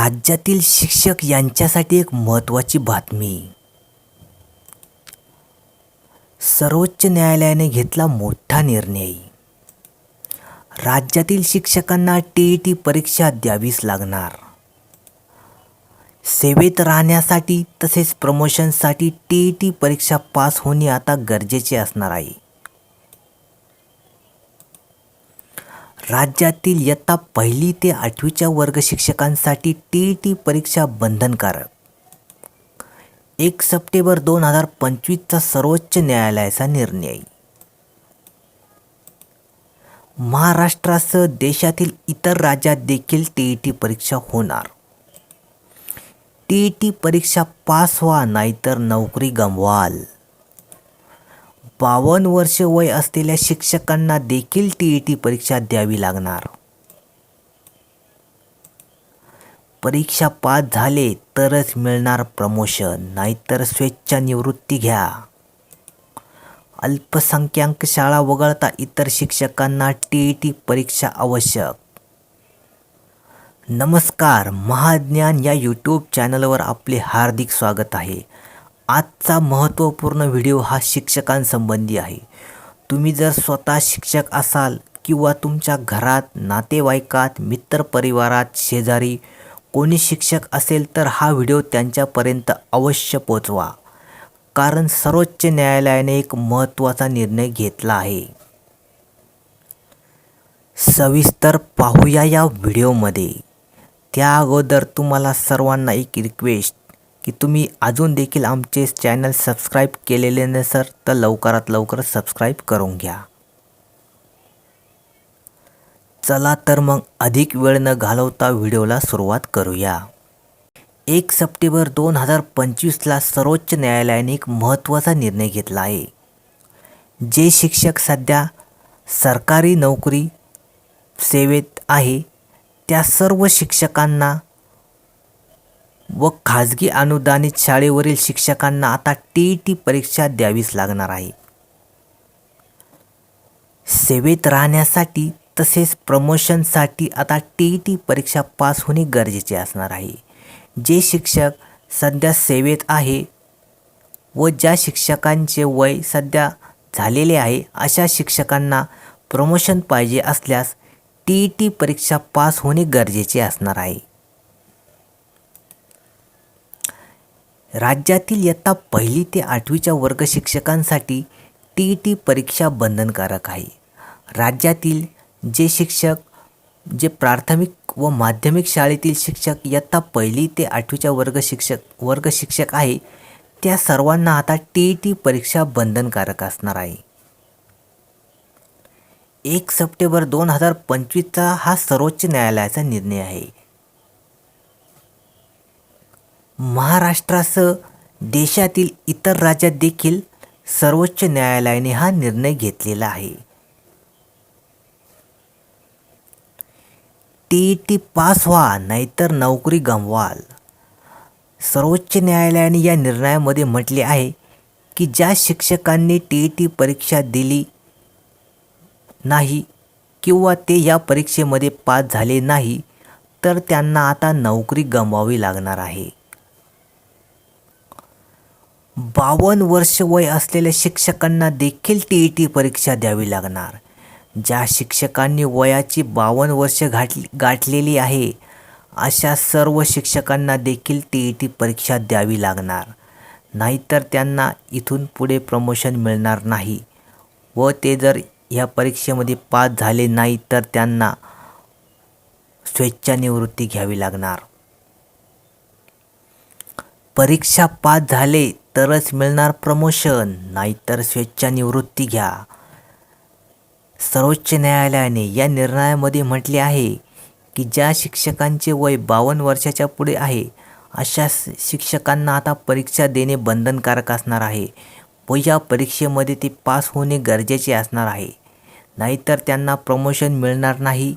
राज्यातील शिक्षक यांच्यासाठी एक महत्त्वाची बातमी. सर्वोच्च न्यायालयाने घेतला मोठा निर्णय. राज्यातील शिक्षकांना टी ई टी परीक्षा द्यावीच लागणार. सेवेत राहण्यासाठी तसेच प्रमोशनसाठी टी ई टी परीक्षा पास होणे आता गरजेचे असणार आहे. राज्यातील इयत्ता पहिली ते आठवीच्या वर्ग शिक्षकांसाठी टी ई टी परीक्षा बंधनकारक. एक सप्टेंबर दोन हजार पंचवीसचा सर्वोच्च न्यायालयाचा निर्णय. महाराष्ट्रासह देशातील इतर राज्यात देखील टी ई टी परीक्षा होणार. टी ई टी परीक्षा पास व्हा नाहीतर नोकरी गमवाल. बावन्न वर्ष वय असलेल्या शिक्षकांना देखील टी ई टी परीक्षा द्यावी लागणार. परीक्षा पास झाले तरच मिळणार प्रमोशन नाहीतर स्वेच्छानिवृत्ती घ्या. अल्पसंख्याक शाळा वगळता इतर शिक्षकांना टी ई टी परीक्षा आवश्यक. नमस्कार महाज्ञान या यूट्यूब चॅनलवर आपले हार्दिक स्वागत आहे. आजचा महत्त्वपूर्ण व्हिडिओ हा शिक्षकांसंबंधी आहे. तुम्ही जर स्वतः शिक्षक असाल किंवा तुमच्या घरात नातेवाईकात मित्रपरिवारात शेजारी कोणी शिक्षक असेल तर हा व्हिडिओ त्यांच्यापर्यंत अवश्य पोचवा. कारण सर्वोच्च न्यायालयाने एक महत्त्वाचा निर्णय घेतला आहे. सविस्तर पाहूया या व्हिडिओमध्ये. त्या अगोदर तुम्हाला सर्वांना एक रिक्वेस्ट की तुम्ही अजून देखील आमचे चॅनल सबस्क्राईब केलेले नसेल तर लवकरात लवकर सबस्क्राईब करून घ्या. चला तर मग अधिक वेळ न घालवता व्हिडिओला सुरुवात करूया. एक सप्टेंबर दोन हजार पंचवीसला सर्वोच्च न्यायालयाने एक महत्त्वाचा निर्णय घेतला आहे. जे शिक्षक सध्या सरकारी नोकरी सेवेत आहे त्या सर्व शिक्षकांना व खाजगी अनुदानित शाळेवरील शिक्षकांना आता टी ई टी परीक्षा द्यावीच लागणार आहे. सेवेत राहण्यासाठी तसेच प्रमोशनसाठी आता टी ई टी परीक्षा पास होणे गरजेचे असणार आहे. जे शिक्षक सध्या सेवेत आहे व ज्या शिक्षकांचे वय सध्या झालेले आहे अशा शिक्षकांना प्रमोशन पाहिजे असल्यास टी ई टी परीक्षा पास होणे गरजेचे असणार आहे. राज्यातील इयत्ता पहिली ते आठवीच्या वर्ग शिक्षकांसाठी टी ई टी परीक्षा बंधनकारक आहे. राज्यातील जे शिक्षक जे प्राथमिक व माध्यमिक शाळेतील शिक्षक इयत्ता पहिली ते आठवीच्या वर्ग शिक्षक वर्ग शिक्षक आहे त्या सर्वांना आता टी ई टी परीक्षा बंधनकारक असणार आहे. एक सप्टेंबर दोन हजार पंचवीसचा हा सर्वोच्च न्यायालयाचा निर्णय आहे. महाराष्ट्रासह देशातील इतर राज्यात देखील सर्वोच्च न्यायालयाने हा निर्णय घेतलेला आहे. टी ई टी पास व्हा नाहीतर नोकरी गमवाल. सर्वोच्च न्यायालयाने या निर्णयामध्ये म्हटले आहे की ज्या शिक्षकांनी टी ई टी परीक्षा दिली नाही किंवा ते या परीक्षेमध्ये पास झाले नाही तर त्यांना आता नोकरी गमवावी लागणार आहे. बावन्न वर्ष वय असलेल्या शिक्षकांना देखील टी ई टी परीक्षा द्यावी लागणार. ज्या शिक्षकांनी वयाची बावन्न वर्ष गाठली गाठलेली आहे अशा सर्व शिक्षकांना देखील टी ई टी परीक्षा द्यावी लागणार. नाहीतर त्यांना इथून पुढे प्रमोशन मिळणार नाही. व ते जर ह्या परीक्षेमध्ये पास झाले नाही तर त्यांना स्वेच्छानिवृत्ती घ्यावी लागणार. परीक्षा पास झाले तरच मिळणार प्रमोशन नाहीतर स्वेच्छानिवृत्ती घ्या. सर्वोच्च न्यायालयाने या निर्णयामध्ये म्हटले आहे की ज्या शिक्षकांचे वय बावन्न वर्षाच्या पुढे आहे अशा शिक्षकांना आता परीक्षा देणे बंधनकारक असणार आहे. व या परीक्षेमध्ये ते पास होणे गरजेचे असणार आहे. नाहीतर त्यांना प्रमोशन मिळणार नाही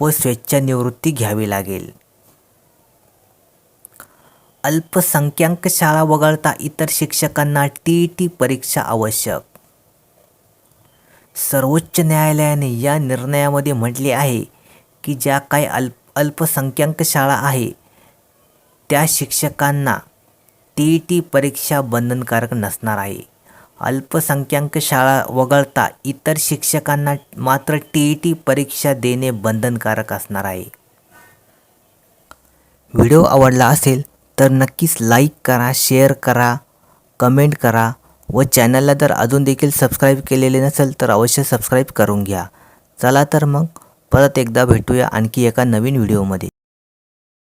व स्वेच्छानिवृत्ती घ्यावी लागेल. अल्पसंख्याक शाळा वगळता इतर शिक्षकांना टी ई टी परीक्षा आवश्यक. सर्वोच्च न्यायालयाने या निर्णयामध्ये म्हटले आहे की ज्या काही अल्प अल्पसंख्याक शाळा आहे त्या शिक्षकांना टी ई टी परीक्षा बंधनकारक नसणार आहे. अल्पसंख्याक शाळा वगळता इतर शिक्षकांना मात्र टी ई टी परीक्षा देणे बंधनकारक असणार आहे. व्हिडिओ आवडला असेल तर नक्कीच लाईक करा शेअर करा कमेंट करा व चॅनलला जर अजून देखील सबस्क्राईब केलेले नसेल तर अवश्य सबस्क्राईब करून घ्या. चला तर मग परत एकदा भेटूया आणखी एका नवीन व्हिडिओमध्ये